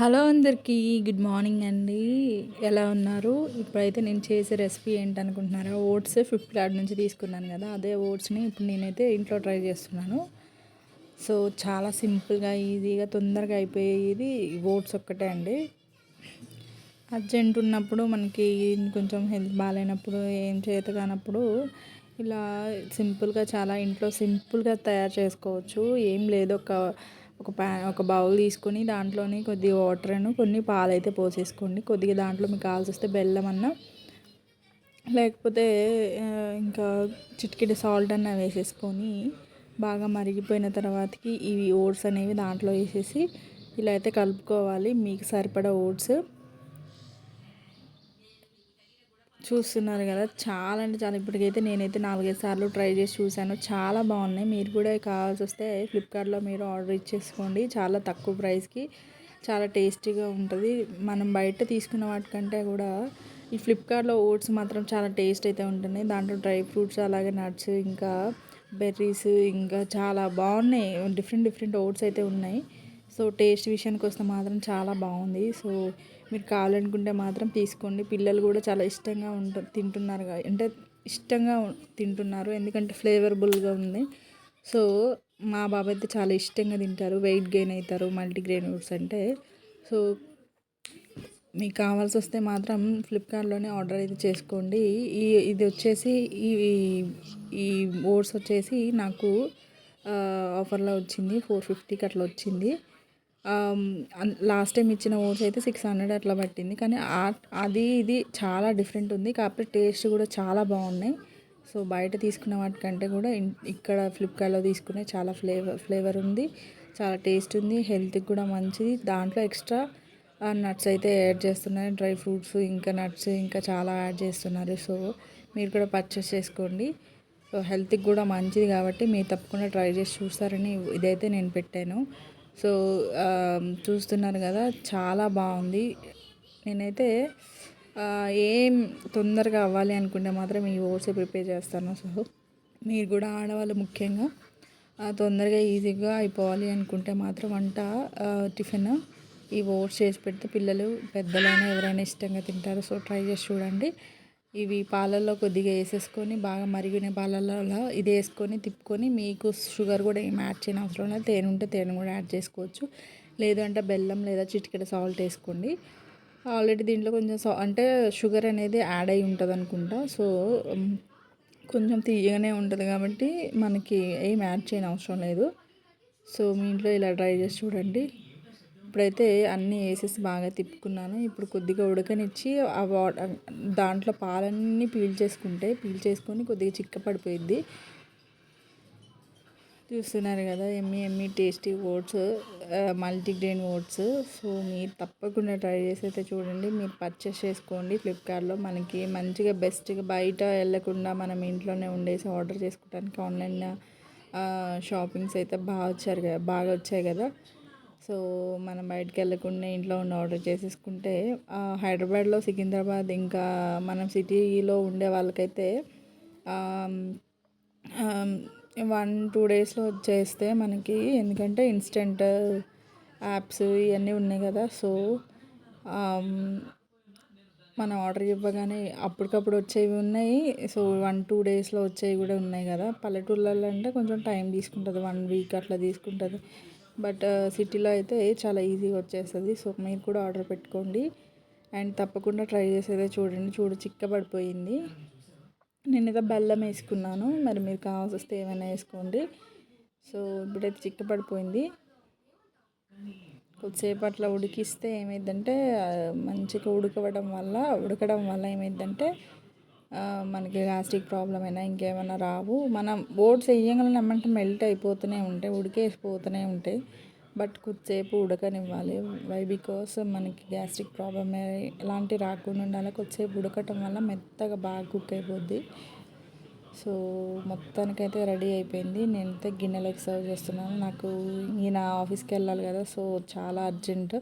Hello అందరికీ good morning అండి. ఎలా ఉన్నారు? ఇప్పుడైతే నేను చేసే రెసిపీ ఏంటనుకుంటున్నారా? ఓట్స్ ఫ్లిప్కార్ట్ నుంచి తీసుకున్నాను కదా అదే ఓట్స్ని ఇప్పుడు నేనైతే ఇంట్లో ట్రై చేస్తున్నాను. సో చాలా సింపుల్గా ఈజీగా తొందరగా అయిపోయేది ఓట్స్ ఒక్కటే అండి. అర్జెంట్ ఉన్నప్పుడు మనకి కొంచెం హెల్త్ బాగాలేనప్పుడు ఏం చేత కానప్పుడు ఇలా సింపుల్గా చాలా ఇంట్లో సింపుల్గా తయారు చేసుకోవచ్చు. ఏం లేదు ఒక ఒక ప్యా ఒక బౌల్ తీసుకొని దాంట్లోని కొద్దిగా వాటర్ను కొన్ని పాలు అయితే పోసేసుకోండి. కొద్దిగా దాంట్లో మీకు కావాల్సి వస్తే బెల్లం అన్న లేకపోతే ఇంకా చిటికెడు సాల్ట్ అన్న వేసేసుకొని బాగా మరిగిపోయిన తర్వాతకి ఇవి ఓట్స్ అనేవి దాంట్లో వేసేసి ఇలా అయితే కలుపుకోవాలి. మీకు సరిపడా ఓట్స్ చూస్తున్నారు కదా. చాలా అంటే చాలా. ఇప్పటికైతే నేనైతే నాలుగైదు సార్లు ట్రై చేసి చూశాను. చాలా బాగున్నాయి. మీరు కూడా కావాల్సి వస్తే ఫ్లిప్కార్ట్లో మీరు ఆర్డర్ ఇచ్చేసుకోండి. చాలా తక్కువ ప్రైస్కి చాలా టేస్టీగా ఉంటుంది. మనం బయట తీసుకున్న వాటికంటే కూడా ఈ ఫ్లిప్కార్ట్లో ఓట్స్ మాత్రం చాలా టేస్ట్ అయితే ఉంటున్నాయి దాంట్లో డ్రై ఫ్రూట్స్ అలాగే నట్స్ ఇంకా బెర్రీస్ ఇంకా చాలా బాగున్నాయి. డిఫరెంట్ డిఫరెంట్ ఓట్స్ అయితే ఉన్నాయి. సో టేస్ట్ విషయానికి వస్తే మాత్రం చాలా బాగుంది. సో మీరు కావాలనుకుంటే మాత్రం తీసుకోండి. పిల్లలు కూడా చాలా ఇష్టంగా ఉంట తింటున్నారు అంటే ఇష్టంగా తింటున్నారు. ఎందుకంటే ఫ్లేవర్బుల్గా ఉంది. సో మా బాబు అయితే చాలా ఇష్టంగా తింటారు. వెయిట్ గెయిన్ అవుతారు మల్టీగ్రెయిన్ ఫుడ్స్ అంటే. సో మీకు కావాల్సి వస్తే మాత్రం ఫ్లిప్కార్ట్లోనే ఆర్డర్ అయితే చేసుకోండి. ఈ ఇది వచ్చేసి ఈ ఈ ఓట్స్ వచ్చేసి నాకు ఆఫర్లో వచ్చింది. ఫోర్ ఫిఫ్టీకి అట్లా వచ్చింది. లాస్ట్ టైం ఇచ్చిన ఓట్స్ అయితే సిక్స్ హండ్రెడ్ అట్లా పట్టింది. కానీ అది ఇది చాలా డిఫరెంట్ ఉంది. కాకపోతే టేస్ట్ కూడా చాలా బాగున్నాయి. సో బయట తీసుకున్న వాటికంటే కూడా ఇక్కడ ఫ్లిప్కార్ట్లో తీసుకునే చాలా ఫ్లేవర్ ఫ్లేవర్ ఉంది. చాలా టేస్ట్ ఉంది. హెల్త్కి కూడా మంచిది. దాంట్లో ఎక్స్ట్రా నట్స్ అయితే యాడ్ చేస్తున్నారు. డ్రై ఫ్రూట్స్ ఇంకా నట్స్ ఇంకా చాలా యాడ్ చేస్తున్నారు. సో మీరు కూడా పర్చేస్ చేసుకోండి. సో హెల్త్కి కూడా మంచిది కాబట్టి మీరు తప్పకుండా ట్రై చేసి చూస్తారని ఇదైతే నేను పెట్టాను. సో చూస్తున్నారు కదా చాలా బాగుంది. నేనైతే ఏం తొందరగా అవ్వాలి అనుకుంటే మాత్రం ఈ ఓట్స్ ప్రిపేర్ చేస్తాను. సో మీరు కూడా ఆడవాళ్ళు ముఖ్యంగా తొందరగా ఈజీగా అయిపోవాలి అనుకుంటే మాత్రం వంట టిఫిన్ ఈ ఓట్స్ చేసి పెడితే పిల్లలు పెద్దలైనా ఎవరైనా ఇష్టంగా తింటారు. సో ట్రై చేసి చూడండి. ఇవి పాలల్లో కొద్దిగా వేసేసుకొని బాగా మరిగిన పాలల్లో ఇది వేసుకొని తిప్పుకొని మీకు షుగర్ కూడా ఏం యాడ్ చేయని అవసరం లేదు. తేనె ఉంటే తేనె కూడా యాడ్ చేసుకోవచ్చు. లేదంటే బెల్లం లేదా చిటికెడ సాల్ట్ వేసుకోండి. ఆల్రెడీ దీంట్లో కొంచెం సా అంటే షుగర్ అనేది యాడ్ అయి ఉంటుంది అనుకుంటా. సో కొంచెం తీయగానే ఉంటుంది కాబట్టి మనకి ఏం యాడ్ చేయని అవసరం లేదు. సో మీ ఇంట్లో ఇలా ట్రై చేసి చూడండి. ఇప్పుడైతే అన్నీ వేసేసి బాగా తిప్పుకున్నాను. ఇప్పుడు కొద్దిగా ఉడకనిచ్చి ఆ వాటర్ దాంట్లో పాలన్నీ పీల్చేసుకుంటే పీల్చేసుకొని కొద్దిగా చిక్క పడిపోయిద్ది చూస్తున్నారు కదా ఎమ్మి ఎమ్మి tasty oats multigrain oats. So మీరు తప్పకుండా ట్రై చేసి అయితే చూడండి. మీరు పర్చేస్ చేసుకోండి ఫ్లిప్కార్ట్లో మనకి మంచిగా బెస్ట్గా బయట వెళ్ళకుండా మనం ఇంట్లోనే ఉండేసి ఆర్డర్ చేసుకోవడానికి ఆన్లైన్ షాపింగ్స్ అయితే బాగా వచ్చారు కదా బాగా వచ్చాయి కదా. సో మనం బయటకు వెళ్ళకుండా ఇంట్లో ఉండి ఆర్డర్ చేసేసుకుంటే హైదరాబాద్లో సికింద్రాబాద్ ఇంకా మనం సిటీలో ఉండే వాళ్ళకైతే వన్ టూ డేస్లో వచ్చేస్తే మనకి ఎందుకంటే ఇన్స్టెంట్ యాప్స్ ఇవన్నీ ఉన్నాయి కదా సో మనం ఆర్డర్ ఇవ్వగానే అప్పటికప్పుడు వచ్చేవి ఉన్నాయి. సో వన్ టూ డేస్లో వచ్చేవి కూడా ఉన్నాయి కదా. పల్లెటూళ్ళలో అంటే కొంచెం టైం తీసుకుంటుంది వన్ వీక్ అట్లా తీసుకుంటుంది. బట్ సిటీలో అయితే చాలా ఈజీగా వచ్చేస్తుంది. సో మీరు కూడా ఆర్డర్ పెట్టుకోండి. అండ్ తప్పకుండా ట్రై చేసేదే చూడండి. చూడు చిక్కబడిపోయింది. నేనైతే బెల్లం వేసుకున్నాను. మరి మీరు కావాల్సి వస్తే ఏమైనా వేసుకోండి. సో ఇప్పుడైతే చిక్కబడిపోయింది. కొద్దిసేపు అట్లా ఉడికిస్తే ఏమైందంటే మంచిగా ఉడకవడం వల్ల ఉడకడం వల్ల ఏమైందంటే మనకి గ్యాస్ట్రిక్ ప్రాబ్లం అయినా ఇంకేమైనా రావు. మనం ఓట్స్ వేయగలని ఏమంటే మెల్ట్ అయిపోతూనే ఉంటాయి ఉడికేసిపోతూనే ఉంటాయి. బట్ కొద్దిసేపు ఉడకనివ్వాలి. వై బికాస్ మనకి గ్యాస్ట్రిక్ ప్రాబ్లమ్ ఎలాంటి రాకుండా ఉండాలి. కొద్దిసేపు ఉడకటం వల్ల మెత్తగా బాగా కుక్ అయిపోద్ది. సో మొత్తానికైతే రెడీ అయిపోయింది. నేనైతే గిన్నెలోకి సర్వ్ చేస్తున్నాను. నాకు ఈయన ఆఫీస్కి వెళ్ళాలి కదా సో చాలా అర్జెంట్.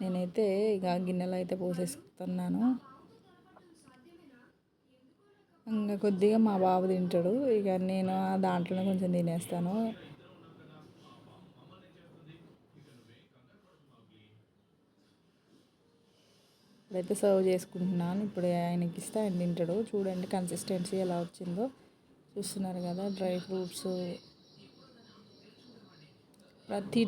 నేనైతే ఇక గిన్నెలో అయితే పోసేస్తున్నాను. ఇంకా కొద్దిగా మా బాబు తింటాడు. ఇక నేను దాంట్లోనే కొంచెం తినేస్తాను. ఇప్పుడైతే సర్వ్ చేసుకుంటున్నాను. ఇప్పుడు ఆయనకి ఇస్తే ఆయన తింటాడు. చూడండి కన్సిస్టెన్సీ ఎలా వచ్చిందో. చూస్తున్నారు కదా డ్రై ఫ్రూట్స్. ప్రతి